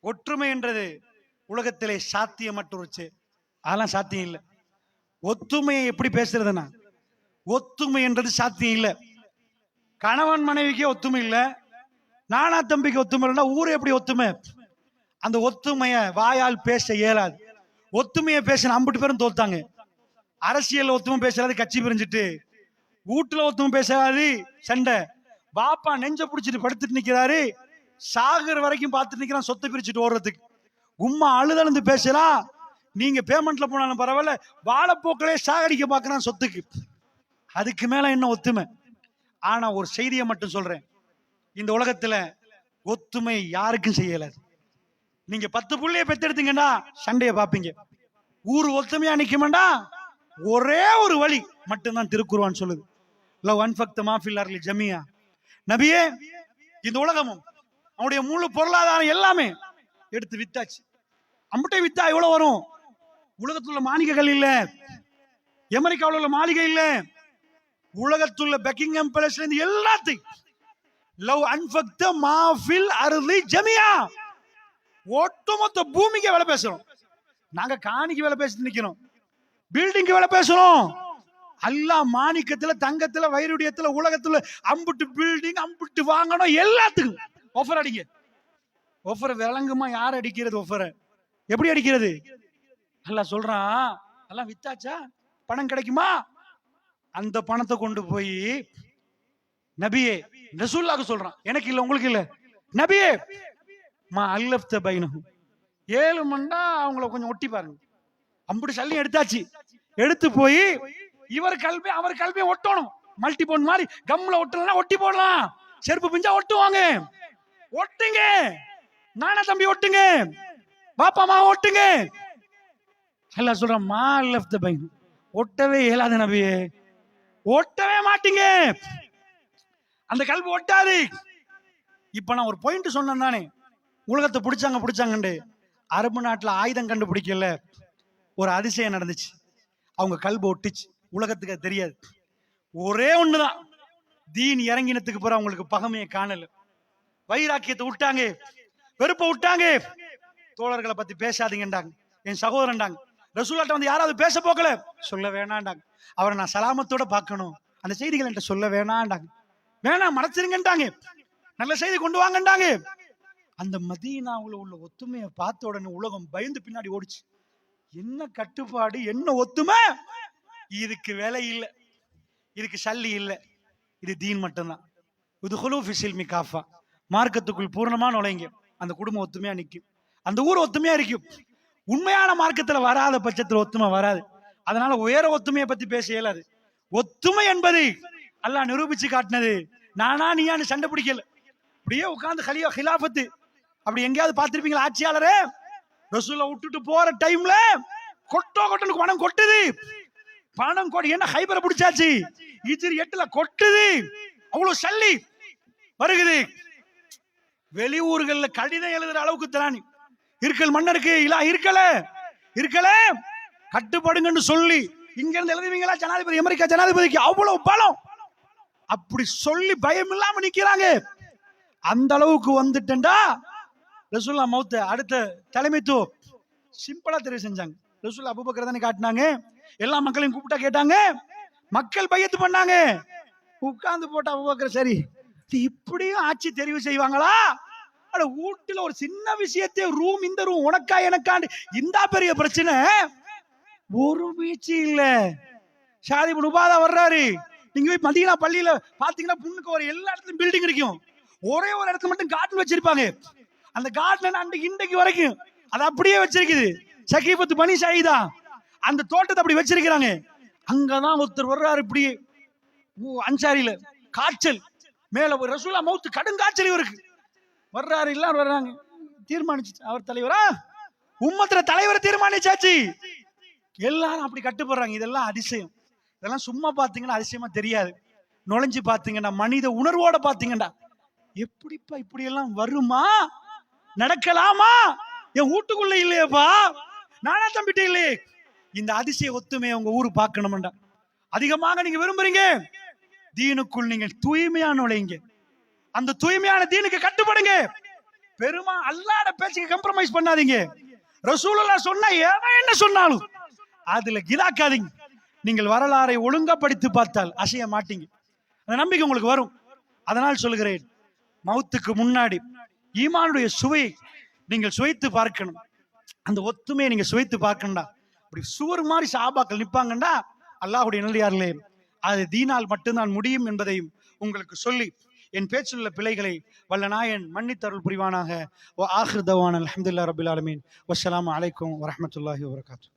ஒற்றுமை என்றது உலகத்திலே சாத்தியமற்றுருச்சு. அதெல்லாம் சாத்தியம் இல்லை. ஒத்துமையை எப்படி பேசுறதுன்னா ஒத்துமை என்றது சாத்தியம் இல்லை. கணவன் மனைவிக்கு ஒத்துமை இல்லை. நானா தம்பிக்கு ஒத்துமை இல்லைன்னா ஊர் எப்படி ஒத்துமை? அந்த ஒத்துமைய வாயால் பேச இயலாது. ஒத்துமையை பேசின அம்பிட்டு பேரும் தோத்தாங்க. அரசியல் ஒத்துமை பேசுறது கட்சி பிரிஞ்சுட்டு. வீட்டுல ஒத்துமை பேசாது சண்டை. பாப்பா நெஞ்ச பிடிச்சிட்டு படுத்துட்டு நிக்கிறாரு. சாகுற வரைக்கும் பார்த்துட்டு நிக்கிறான் சொத்தை பிரிச்சுட்டு ஓடுறதுக்கு. உம்மா அழுதழுந்து பேசலாம் நீங்க பேமெண்ட்ல போனாலும் பரவாயில்ல வாழைப்போக்களே சாகடிக்க பார்க்குறான் சொத்துக்கு. அதுக்கு மேல என்ன ஒத்துமை? ஆனா ஒரு செய்தியை மட்டும் சொல்றேன். இந்த உலகத்துல ஒத்துமை யாருக்கும் செய்யல. நீங்க பத்து புள்ளைய பெத்தெடுத்தீங்கன்னா சண்டையை பாப்பீங்க ஊர் ஒத்துமையா நிக்குமாண்டா? ஒரே ஒரு வழி மட்டும்தான் திருக்குருவான் சொல்லுது. லவ் அன்ஃபக்த மாஃபில் அர்லி ஜமியா. நபியே இந்த உலகமும் அவனுடைய முழு பொருளாதாரம் எல்லாமே எடுத்து வித்தாச்சு. அம்பட்டை வித்தா எவ்வளவு வரும்? உலகத்துல உள்ள மாளிகைகள் இல்ல. அமெரிக்காவில் உள்ள மாளிகை இல்ல. உலகத்துள்ள பெக்கிங்ஹாம் பேலஸ்ல இருந்து எல்லாத்தையும். லவ் அன்பக்த மாஃபில் அருளி ஜமியா. ஒட்டுமொத்த பூமிக்கு வேலை பேசுறோம். நாங்க காணிக்கு வேலை பேசிட்டு நிக்கிறோம். பில்டிங்க்கு வேலை பேசுறோம். எல்லா மாணிக்கத்துல தங்கத்துல வைரூடியத்துல உலகத்துல அம்புட்டு பில்டிங் அம்புட்டு வாங்கணும் எல்லாத்துக்கும். ஒஃபர் அடிங்க. ஒஃபர் விளங்குமா? யார் அடிக்கிறது ஆஃபரை எப்படி அடிக்கிறது? நல்லா சொல்றான். எல்லாம் வித்தாச்சா? பணம் கிடைக்குமா? அந்த பணத்தை கொண்டு போய் நபியே ரசூல்லாக்கு சொல்றான். எனக்கு இல்ல உங்களுக்கு இல்ல. நபியே மா அல்லப்த பைனஹு ஏழு மண்டா அவங்கள கொஞ்சம் ஒட்டி பாருங்க. அம்புடி சல்லி எடுத்தாச்சு. எடுத்து போய் இவர் கல்வி அவர் கல்வியை ஒட்டணும். மல்டி போன் மாதிரி கம்ல ஒட்டலன்னா ஒட்டி போடலாம். செருப்பு பிஞ்சா ஒட்டுவாங்க. ஒட்டுங்க. நானா தம்பி ஒட்டுங்க. பாப்பா அம்மா ஒட்டுங்க. அல்ல சொல்ற மா லெஃப்ட் பைன் ஒட்டவே இயலாத நபியே. ஒட்டவே மாட்டீங்க. அந்த கல்வி ஒட்டாது. இப்ப நான் ஒரு பாயிண்ட் சொன்னேன் தானே. உலகத்தை பிடிச்சாங்க பிடிச்சாங்கண்டு. அரபு நாட்டில் ஆயுதம் கண்டுபிடிக்கல. ஒரு அதிசயம் நடந்துச்சு. அவங்க கல்பு ஒட்டுச்சு. உலகத்துக்கு அது தெரியாது. ஒரே ஒண்ணுதான். தீன் இறங்கினத்துக்கு பிறகு அவங்களுக்கு பகமையை காணலை. வைராக்கியத்தை விட்டாங்க. வெறுப்பை விட்டாங்க. தோழர்களை பத்தி பேசாதீங்கண்டாங்க என் சகோதரன்டாங்க ரசூலாட்ட வந்து யாராவது பேச போக்கல? சொல்ல வேணாண்டாங்க அவரை நான் சலாமத்தோட பார்க்கணும். அந்த செய்திகள் என்கிட்ட சொல்ல வேணாண்டாங்க வேணாம் மறைச்சிருங்கன்ட்டாங்க நல்ல செய்தி கொண்டு வாங்கண்டாங்க அந்த மதீனாவுல உள்ள ஒத்துமையை பார்த்த உடனே உலகம் பயந்து பின்னாடி ஓடிச்சு. என்ன கட்டுப்பாடு என்ன ஒத்துமை? இதுக்கு வேலை இல்லை. இதுக்கு சல்லி இல்லை. இது தீன் மட்டும்தான். இது ஹுலூஃபி சில்மி காஃபா மார்க்கத்துக்குள் பூர்ணமா நுழைங்க. அந்த குடும்பம் ஒத்துமையா நிற்கும் அந்த ஊர் ஒத்துமையா இருக்கும். உண்மையான மார்க்கத்துல வராத பட்சத்துல ஒத்துமை வராது. அதனால உயர ஒத்துமையை பத்தி பேச இயலாது. ஒத்துமை என்பது அல்லாஹ் நிரூபிச்சு காட்டினது. நானா நீயான்னு சண்டை பிடிக்கல. அப்படியே உட்காந்து ஹலியா ஹிலாபத்து அப்படி எங்கேயாவது பார்த்துருப்பீங்களா ஆட்சியாளரே? ரசூல விட்டுட்டு போற டைம்ல கொட்டோ கொட்டனுக்கு பணம் கொட்டுது. பணம் கொடு என்ன ஹைபரை பிடிச்சாச்சு? இஜிரி எட்டுல கொட்டுது. அவ்வளவு சல்லி வருகுது. வெளியூர்களில் கடிதம் எழுதுற அளவுக்கு திராணி. இருக்கல் மன்னருக்கு இல்லா இருக்கல. இருக்கல. கட்டுப்படுங்கன்னு சொல்லி இங்க இருந்து எழுதுவீங்களா ஜனாதிபதி? அமெரிக்கா ஜனாதிபதிக்கு அவ்வளவு பலம். அப்படி சொல்லி பயம் இல்லாம நிக்கிறாங்க. அந்த அளவுக்கு வந்துட்டா ரசூல்லா மௌத்த அடுத்த தலைமைத்துவம். சிம்பிளா தெரிவு செஞ்சாங்க. ரசூல்லா அபுபக்கர் தானே காட்டினாங்க. எல்லா மக்களையும் கூப்பிட்டா கேட்டாங்க. மக்கள் பையத்து பண்ணாங்க. உட்கார்ந்து போட்ட அபுபக்கர் சரி. இப்படியும் ஆட்சி தெரிவு செய்வாங்களா? அட வீட்டுல ஒரு சின்ன விஷயத்தை ரூம் இந்த ரூம் உனக்கா எனக்காண்டு. இந்த பெரிய பிரச்சனை. ஒரு வீச்சு இல்ல. ஷாதி உபாதா வர்றாரு. நீங்க போய் மதியனா பள்ளியில பாத்தீங்கன்னா புண்ணுக்கு ஒரு எல்லா இடத்துலயும் பில்டிங் இருக்கும் ஒரே ஒரு இடத்துல மட்டும் கார்டன் வச்சிருப்பாங்க. அந்த கார்டன் அன்றைக்கு இன்றைக்கு வரைக்கும் அது அப்படியே வச்சிருக்குது. சகீபத்து பனி ஷாயிதா. அந்த தோட்டத்தை அப்படி வச்சிருக்கிறாங்க. அங்கதான் ஒருத்தர் வர்றாரு இப்படி ஊ- அன்சாரியில. காய்ச்சல். மேல ஒரு ரசூலா மவுத்து கடும் காய்ச்சல் இவருக்கு. வர்றாரு இல்ல வர்றாங்க. தீர்மானிச்சு அவர் தலைவரா உம்மத்துல தலைவரை தீர்மானிச்சாச்சு. எல்லாரும் அப்படி கட்டுப்படுறாங்க. இதெல்லாம் அதிசயம். இதெல்லாம் சும்மா பாத்தீங்கன்னா அதிசயமா தெரியாது. நுழைஞ்சு பாத்தீங்கன்னா மனித உணர்வோட பாத்தீங்கன்னா எப்படிப்பா இப்படி எல்லாம் வருமா? நடக்கலாமா? என் வீட்டுக்குள்ள இல்லையேப்பா. நானா தம்பிட்டே இல்லையே. இந்த அதிசய ஒத்துமையை உங்க ஊர் பார்க்கணும்டா. அதிகமாக நீங்க விரும்புறீங்க. தீனுக்குள் நீங்கள் தூய்மையா நுழைங்க அந்த தூய்மையான தீனுக்கு கட்டுப்படுங்க. பெருமா அல்லாட பேச்சுக்கு கம்ப்ரமைஸ் பண்ணாதீங்க. ரசூலுல்லா சொன்ன ஏவன் என்ன சொன்னாலும் அதுல கிதாக்காதீங்க. நீங்கள் வரலாறை ஒழுங்கா பார்த்தால் அசைய மாட்டீங்க. அந்த நம்பிக்கை உங்களுக்கு வரும். அதனால் சொல்கிறேன் மௌத்துக்கு முன்னாடி ஈமானுடைய சுவையை நீங்கள் சுவைத்து பார்க்கணும். அந்த ஒத்துமையை நீங்க சுவைத்து பார்க்கணும்டா. அப்படி சுவர் மாதிரி சாபாக்கள் நிப்பாங்கண்டா அல்லாஹ்வுடைய நல்லியார்களே அது தீனால் மட்டும்தான் முடியும் என்பதையும் உங்களுக்கு சொல்லி என் பேச்சுள்ள பிழைகளை வல்ல நாயன் மன்னித்தருள் புரிவானாக. ஆஹிர் தவான் அலமதுல்லா ரபுல் ஆலமீன். வசலாம் அலைக்கும் வரமத்துல்லாஹி வரகாத்து